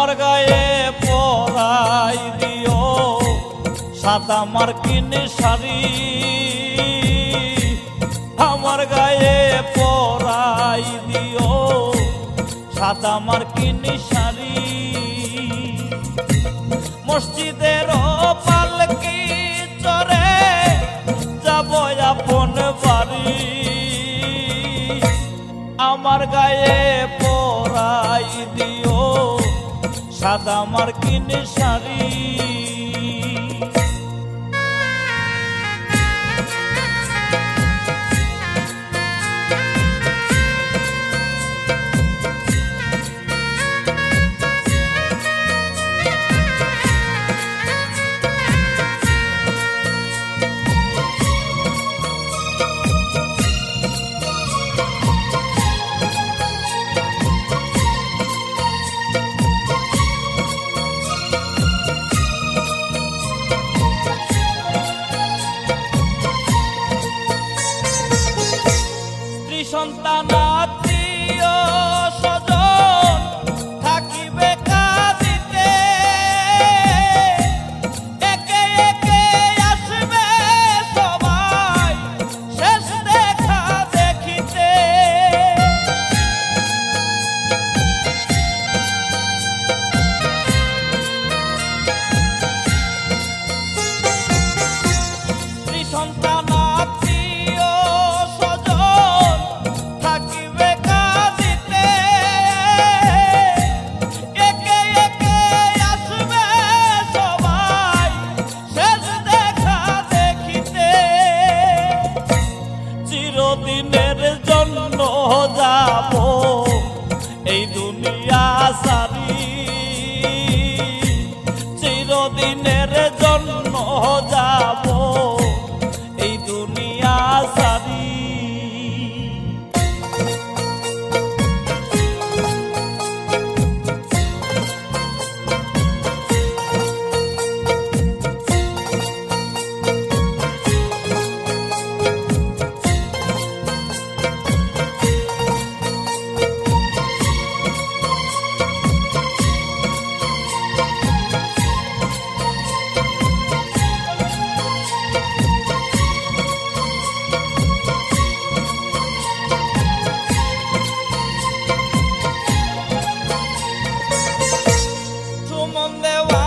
আমার গায়ে পরাই দিও সাদা মার্কিন শাড়ি। আমার গায়ে পরাই দিও সাদা মার্কিন শাড়ি। মসজিদের পালকি চরে যাব আপন বাড়ি। আমার গায়ে পরাই দিও সাদা মার্কিন শাড়ি। সারি donde va?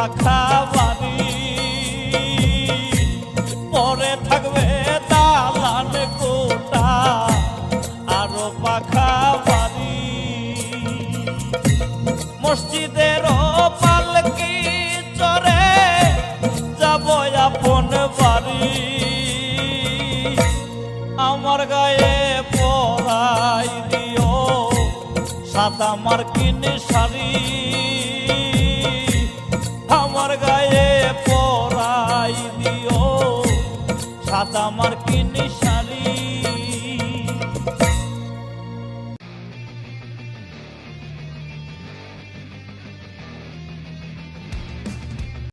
পাখা বাড়ি পরে থাকবে দালান কোটা, আরও পাখা বাড়ি মসজিদের পালকি চরে যাব আপন বাড়ি। আমার গায়ে পরাই দিও সাদা মার্কিন